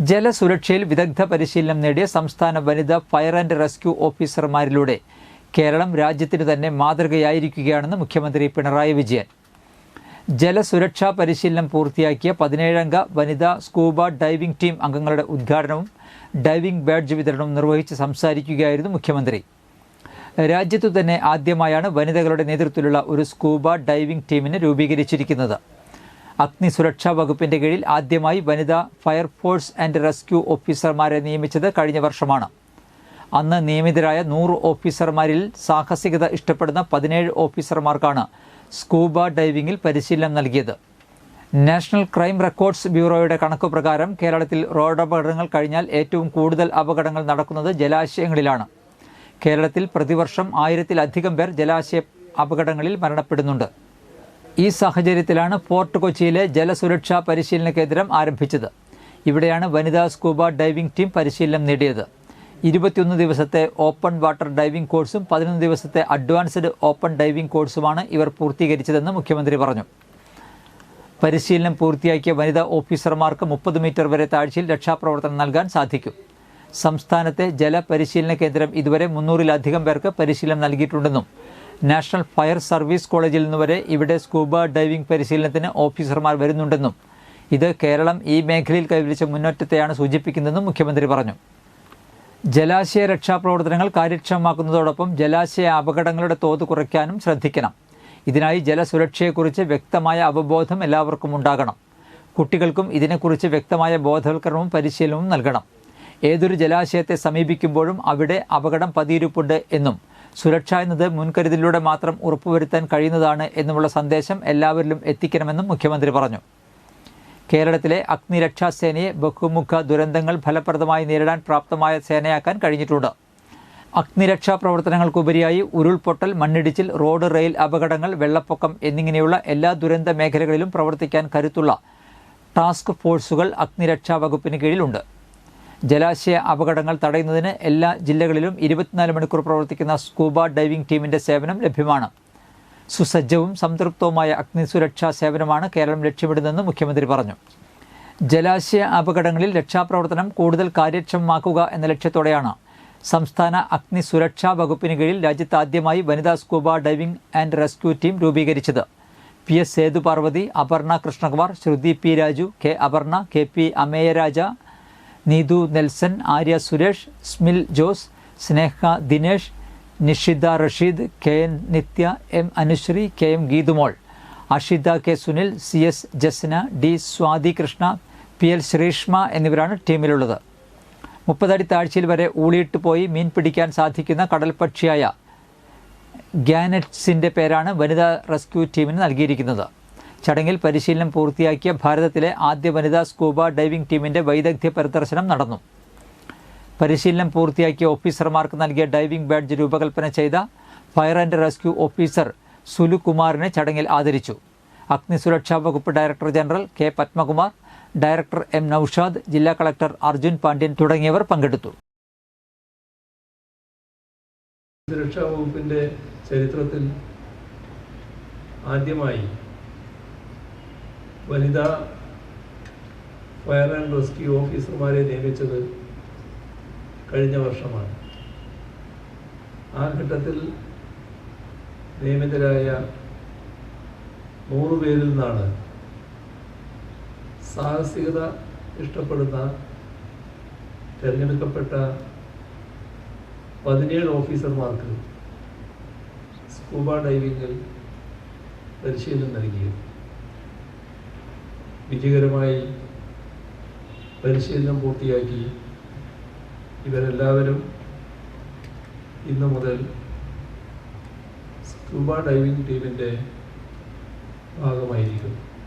ജലസുരക്ഷയിൽ വിദഗ്ധ പരിശീലനം നേടിയ സംസ്ഥാന വനിതാ ഫയർ ആൻഡ് റെസ്ക്യൂ ഓഫീസർമാരിലൂടെ കേരളം രാജ്യത്തിന് തന്നെ മാതൃകയായിരിക്കുകയാണെന്ന് മുഖ്യമന്ത്രി പിണറായി വിജയൻ. ജലസുരക്ഷാ പരിശീലനം പൂർത്തിയാക്കിയ പതിനേഴംഗ വനിതാ സ്കൂബ ഡൈവിംഗ് ടീം അംഗങ്ങളുടെ ഉദ്ഘാടനവും ഡൈവിംഗ് ബാഡ്ജ് വിതരണവും നിർവഹിച്ച് സംസാരിക്കുകയായിരുന്നു മുഖ്യമന്ത്രി. രാജ്യത്തു തന്നെ ആദ്യമായാണ് വനിതകളുടെ നേതൃത്വത്തിലുള്ള ഒരു സ്കൂബ ഡൈവിംഗ് ടീമിനെ രൂപീകരിച്ചിരിക്കുന്നത്. അഗ്നി സുരക്ഷാ വകുപ്പിന്റെ കീഴിൽ ആദ്യമായി വനിതാ ഫയർഫോഴ്സ് ആൻഡ് റെസ്ക്യൂ ഓഫീസർമാരെ നിയമിച്ചത് കഴിഞ്ഞ വർഷമാണ്. അന്ന് നിയമിതരായ നൂറ് ഓഫീസർമാരിൽ സാഹസികത ഇഷ്ടപ്പെടുന്ന പതിനേഴ് ഓഫീസർമാർക്കാണ് സ്കൂബ ഡൈവിംഗിൽ പരിശീലനം നൽകിയത്. നാഷണൽ ക്രൈം റെക്കോർഡ്സ് ബ്യൂറോയുടെ കണക്കു പ്രകാരം കേരളത്തിൽ റോഡപകടങ്ങൾ കഴിഞ്ഞാൽ ഏറ്റവും കൂടുതൽ അപകടങ്ങൾ നടക്കുന്നത് ജലാശയങ്ങളിലാണ്. കേരളത്തിൽ പ്രതിവർഷം ആയിരത്തിലധികം പേർ ജലാശയ അപകടങ്ങളിൽ മരണപ്പെടുന്നുണ്ട്. ഈ സാഹചര്യത്തിലാണ് പോർട്ട് കൊച്ചിയിലെ ജലസുരക്ഷാ പരിശീലന കേന്ദ്രം ആരംഭിച്ചത്. ഇവിടെയാണ് വനിതാ സ്കൂബ ഡൈവിംഗ് ടീം പരിശീലനം നേടിയത്. ഇരുപത്തിയൊന്ന് ദിവസത്തെ ഓപ്പൺ വാട്ടർ ഡൈവിംഗ് കോഴ്സും പതിനൊന്ന് ദിവസത്തെ അഡ്വാൻസ്ഡ് ഓപ്പൺ ഡൈവിംഗ് കോഴ്സുമാണ് ഇവർ പൂർത്തീകരിച്ചതെന്ന് മുഖ്യമന്ത്രി പറഞ്ഞു. പരിശീലനം പൂർത്തിയാക്കിയ വനിതാ ഓഫീസർമാർക്ക് മുപ്പത് മീറ്റർ വരെ താഴ്ചയിൽ രക്ഷാപ്രവർത്തനം നൽകാൻ സാധിക്കും. സംസ്ഥാനത്തെ ജലപരിശീലന കേന്ദ്രം ഇതുവരെ മുന്നൂറിലധികം പേർക്ക് പരിശീലനം നൽകിയിട്ടുണ്ടെന്നും നാഷണൽ ഫയർ സർവീസ് കോളേജിൽ നിന്ന് വരെ ഇവിടെ സ്കൂബ ഡൈവിംഗ് പരിശീലനത്തിന് ഓഫീസർമാർ വരുന്നുണ്ടെന്നും ഇത് കേരളം ഈ മേഖലയിൽ കൈവരിച്ച മുന്നേറ്റത്തെയാണ് സൂചിപ്പിക്കുന്നതെന്നും മുഖ്യമന്ത്രി പറഞ്ഞു. ജലാശയ രക്ഷാപ്രവർത്തനങ്ങൾ കാര്യക്ഷമമാക്കുന്നതോടൊപ്പം ജലാശയ അപകടങ്ങളുടെ തോത് കുറയ്ക്കാനും ശ്രദ്ധിക്കണം. ഇതിനായി ജലസുരക്ഷയെക്കുറിച്ച് വ്യക്തമായ അവബോധം എല്ലാവർക്കും ഉണ്ടാകണം. കുട്ടികൾക്കും ഇതിനെക്കുറിച്ച് വ്യക്തമായ ബോധവൽക്കരണവും പരിശീലനവും നൽകണം. ഏതൊരു ജലാശയത്തെ സമീപിക്കുമ്പോഴും അവിടെ അപകടം പതിയിരിപ്പുണ്ട് എന്നും സുരക്ഷ എന്നത് മുൻകരുതലിലൂടെ മാത്രം ഉറപ്പുവരുത്താൻ കഴിയുന്നതാണ് എന്നുമുള്ള സന്ദേശം എല്ലാവരിലും എത്തിക്കണമെന്നും മുഖ്യമന്ത്രി പറഞ്ഞു. കേരളത്തിലെ അഗ്നിരക്ഷാ സേനയെ ബഹുമുഖ ദുരന്തങ്ങൾ ഫലപ്രദമായി നേരിടാൻ പ്രാപ്തമായ സേനയാക്കാൻ കഴിഞ്ഞിട്ടുണ്ട്. അഗ്നിരക്ഷാ പ്രവർത്തനങ്ങൾക്കുപരിയായി ഉരുൾപൊട്ടൽ മണ്ണിടിച്ചിൽ റോഡ് റെയിൽ അപകടങ്ങൾ വെള്ളപ്പൊക്കം എന്നിങ്ങനെയുള്ള എല്ലാ ദുരന്ത മേഖലകളിലും പ്രവർത്തിക്കാൻ കരുത്തുള്ള ടാസ്ക് ഫോഴ്സുകൾ അഗ്നിരക്ഷാ വകുപ്പിന് കീഴിലുണ്ട്. ജലാശയ അപകടങ്ങൾ തടയുന്നതിന് എല്ലാ ജില്ലകളിലും ഇരുപത്തിനാല് മണിക്കൂർ പ്രവർത്തിക്കുന്ന സ്കൂബ ഡൈവിംഗ് ടീമിന്റെ സേവനം ലഭ്യമാണ്. സുസജ്ജവും സംതൃപ്തവുമായ അഗ്നിസുരക്ഷാ സേവനമാണ് കേരളം ലക്ഷ്യമിടുന്നതെന്ന് മുഖ്യമന്ത്രി പറഞ്ഞു. ജലാശയ അപകടങ്ങളിൽ രക്ഷാപ്രവർത്തനം കൂടുതൽ കാര്യക്ഷമമാക്കുക എന്ന ലക്ഷ്യത്തോടെയാണ്. സംസ്ഥാന അഗ്നി സുരക്ഷാ വകുപ്പിന് കീഴിൽ രാജ്യത്ത് ആദ്യമായി വനിതാ scuba diving and rescue team രൂപീകരിച്ചത്. P S Sethu Parvathy Aparna Krishnakumar Sruthi P Raju K Aparna K P Ameyaraja Neethu Nelson Arya Suresh Smil Jose Sneha Dinesh Nishitha Rasheed K N Nithya M Anusree K M Geethumol. Ashitha K Sunil C S Jasna D Swathi Krishna P L Sreeshma എന്നിവരാണ് ടീമിലുള്ളത്. മുപ്പതടി താഴ്ചയിൽ വരെ ഊളിയിട്ട് പോയി മീൻ പിടിക്കാൻ സാധിക്കുന്ന കടൽപക്ഷിയായ ഗാനറ്റ്സിന്റെ പേരാണ് വനിതാ rescue ടീമിന് നൽകിയിരിക്കുന്നത്. ചടങ്ങിൽ പരിശീലനം പൂർത്തിയാക്കിയ ഭാരതത്തിലെ ആദ്യ വനിതാ സ്കൂബ ഡൈവിംഗ് ടീമിന്റെ വൈദഗ്ധ്യ പ്രദർശനം നടന്നു. പരിശീലനം പൂർത്തിയാക്കിയ ഓഫീസർമാർക്ക് നൽകിയ ഡൈവിംഗ് ബാഡ്ജ് രൂപകൽപ്പന ചെയ്ത ഫയർ ആൻഡ് റെസ്ക്യൂ ഓഫീസർ സുലുകുമാറിനെ ചടങ്ങിൽ ആദരിച്ചു. അഗ്നിസുരക്ഷാ വകുപ്പ് director general K Padmakumar director M Noushad ജില്ലാ കളക്ടർ അർജുൻ പാണ്ഡ്യൻ തുടങ്ങിയവർ പങ്കെടുത്തു. സുരക്ഷാ വകുപ്പിന്റെ ചരിത്രത്തിൽ ആദ്യമായി വനിതാ ഫയർ ആൻഡ് റെസ്ക്യൂ ഓഫീസർമാരെ നിയമിച്ചത് കഴിഞ്ഞ വർഷമാണ്. ആ ഘട്ടത്തിൽ നിയമിതരായ നൂറ് പേരിൽ നിന്നാണ് സാഹസികത ഇഷ്ടപ്പെടുന്ന തിരഞ്ഞെടുക്കപ്പെട്ട പതിനേഴ് ഓഫീസർമാർക്ക് സ്കൂബ ഡൈവിങ്ങിൽ പരിശീലനം നൽകിയത് വിജയകരമായി പരിശീലനം പൂർത്തിയാക്കി ഇവരെല്ലാവരും ഇന്നു മുതൽ സ്കൂബ ഡൈവിംഗ് ടീമിന്റെ ഭാഗമായിരിക്കും.